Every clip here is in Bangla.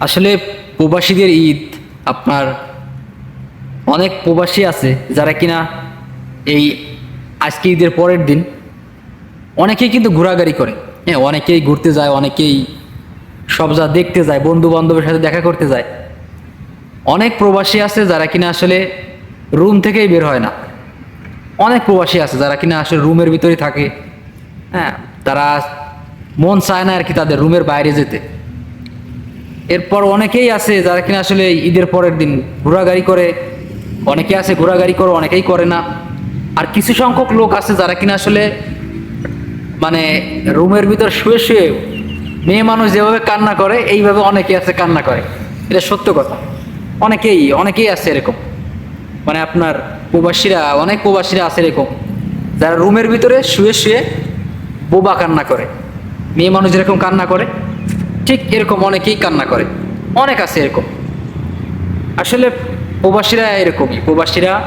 আসলে প্রবাসীদের ঈদ আপনার অনেক প্রবাসী আছে যারা কিনা এই আজকে ঈদের পরের দিন অনেকেই কিন্তু ঘোরাঘুরি করে। হ্যাঁ অনেকেই ঘুরতে যায়, অনেকেই সব যা দেখতে যায় বন্ধু বান্ধবের সাথে দেখা করতে যায়। অনেক প্রবাসী আছে যারা কিনা আসলে রুম থেকেই বের হয় না। অনেক প্রবাসী আছে যারা কিনা আসলে রুমের ভিতরেই থাকে। হ্যাঁ তারা মন চায় না আর কি তাদের রুমের বাইরে যেতে। এরপর অনেকেই আছে যারা কিনা আসলে ঈদের পরের দিন ঘোরাগাড়ি করে অনেকে আছে ঘোরাঘুরি করে, অনেকেই করে না। আর কিছু সংখ্যক লোক আছে যারা কিনা আসলে মানে রুমের ভিতর শুয়ে শুয়ে মেয়ে মানুষ যেভাবে কান্না করে, এইভাবে অনেকে আছে কান্না করে। এটা সত্য কথা। অনেকেই অনেকেই আছে এরকম। মানে আপনার প্রবাসীরা, অনেক প্রবাসীরা আছে এরকম। যারা রুমের ভিতরে শুয়ে শুয়ে বোবা কান্না করে। মেয়ে মানুষ যেরকম কান্না করে ঠিক এরকম অনেকেই কান্না করে। অনেক আছে এরকম। আসলে প্রবাসীরা এরকমই। প্রবাসীরা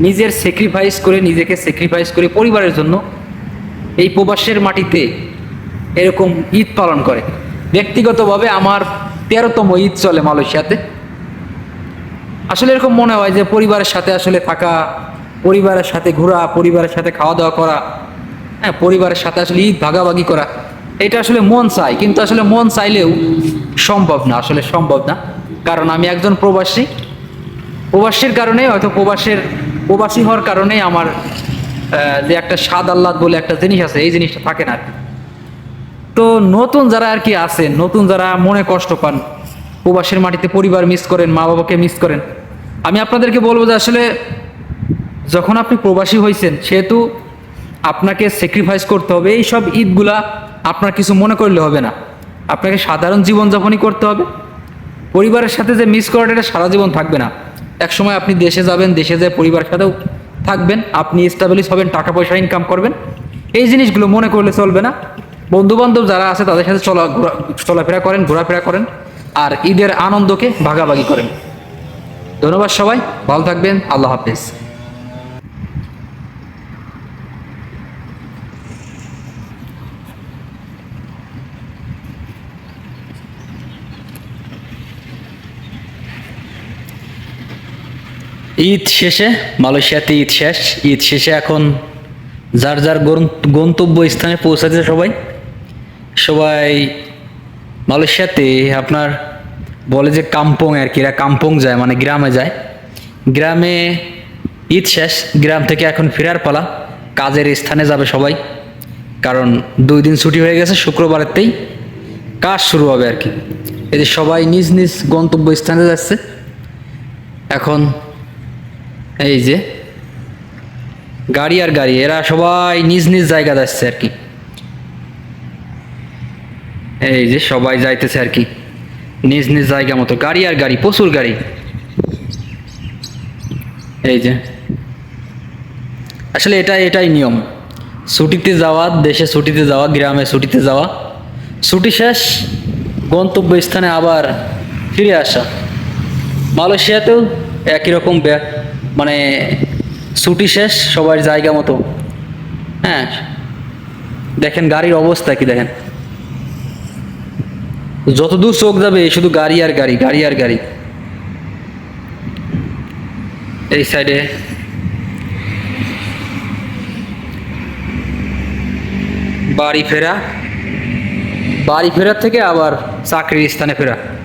নিজের স্যাক্রিফাইস করে, নিজেকে স্যাক্রিফাইস করে পরিবারের জন্য এই প্রবাসের মাটিতে এরকম ঈদ পালন করে। ব্যক্তিগতভাবে আমার তেরোতম ঈদ চলে মালয়েশিয়াতে। আসলে এরকম মনে হয় যে পরিবারের সাথে আসলে থাকা, পরিবারের সাথে ঘোরা, পরিবারের সাথে খাওয়া দাওয়া করা হ্যাঁ পরিবারের সাথে আসলে ঈদ ভাগাভাগি করা এটা আসলে মন চাই কিন্তু আসলে মন চাইলেও সম্ভব না, আসলে সম্ভব না। কারণ আমি একজন প্রবাসী। প্রবাসীর কারণে হয়তো প্রবাসের, প্রবাসী হওয়ার কারণেই আমার যে একটা স্বাদ আহ্লাদ বলে একটা জিনিস আছে, এই জিনিসটা থাকে না। তো নতুন যারা আর কি আছেন নতুন যারা মনে কষ্ট পান, প্রবাসের মাটিতে পরিবার মিস করেন, মা বাবাকে মিস করেন, আমি আপনাদেরকে বলব যে আসলে যখন আপনি প্রবাসী হয়েছেন সেহেতু আপনাকে স্যাক্রিফাইস করতে হবে। এই সব ঈদগুলা আপনার কিছু মনে করলে হবে না। আপনাকে সাধারণ জীবনযাপনই করতে হবে। পরিবারের সাথে যে মিস করাটা, এটা সারা জীবন থাকবে না। এক সময় আপনি দেশে যাবেন, দেশে যেয়ে পরিবারের সাথেও থাকবেন। আপনি স্টাবলিশ হবেন টাকা পয়সা ইনকাম করবেন। এই জিনিসগুলো মনে করলে চলবে না। বন্ধু বান্ধব যারা আছে, তাদের সাথে চলা ঘোরা- চলাফেরা করেন, ঘোরাফেরা করেন। আর ঈদের আনন্দকে ভাগাভাগি করেন। ধন্যবাদ সবাই। ভালো থাকবেন। আল্লাহ হাফেজ। ঈদ শেষে, মালয়েশিয়াতে ঈদ শেষ। ঈদ শেষে এখন যার যার গন্তব্য স্থানে পৌঁছাতে সবাই। সবাই মালয়েশিয়াতে আপনার বলে যে কাম্পং আর কি, এরা কাম্পং যায় মানে গ্রামে যায়। গ্রামে ঈদ শেষ, গ্রাম থেকে এখন ফেরার পালা। কাজের স্থানে যাবে সবাই, কারণ দুই দিন ছুটি হয়ে গেছে শুক্রবারেতেই কাজ শুরু হবে আর কি। এই যে সবাই নিজ নিজ গন্তব্য স্থানে যাচ্ছে। এখন এই যে, গাড়ি আর গাড়ি, এরা সবাই নিজ নিজ জায়গা যাচ্ছে আর কি। এই যে সবাই যাইতেছে আর কি, নিজ নিজ জায়গা মতো, গাড়ি আর গাড়ি, প্রচুর গাড়ি। এই যে, আসলে এটা এটাই নিয়ম। ছুটিতে যাওয়া, দেশে ছুটিতে যাওয়া, গ্রামে ছুটিতে যাওয়া, ছুটি শেষ গন্তব্য স্থানে আবার ফিরে আসা। মালয়েশিয়াতেও একই রকম মানে ছুটি শেষ, সবার জায়গা মতো। হ্যাঁ দেখেন গাড়ির অবস্থা কি দেখেন। যতদূর চোখ যাবে শুধু গাড়ি আর গাড়ি গাড়ি আর গাড়ি। এই সাইডে বাড়ি ফেরা। বাড়ি ফেরার থেকে আবার চাকরির স্থানে ফেরা।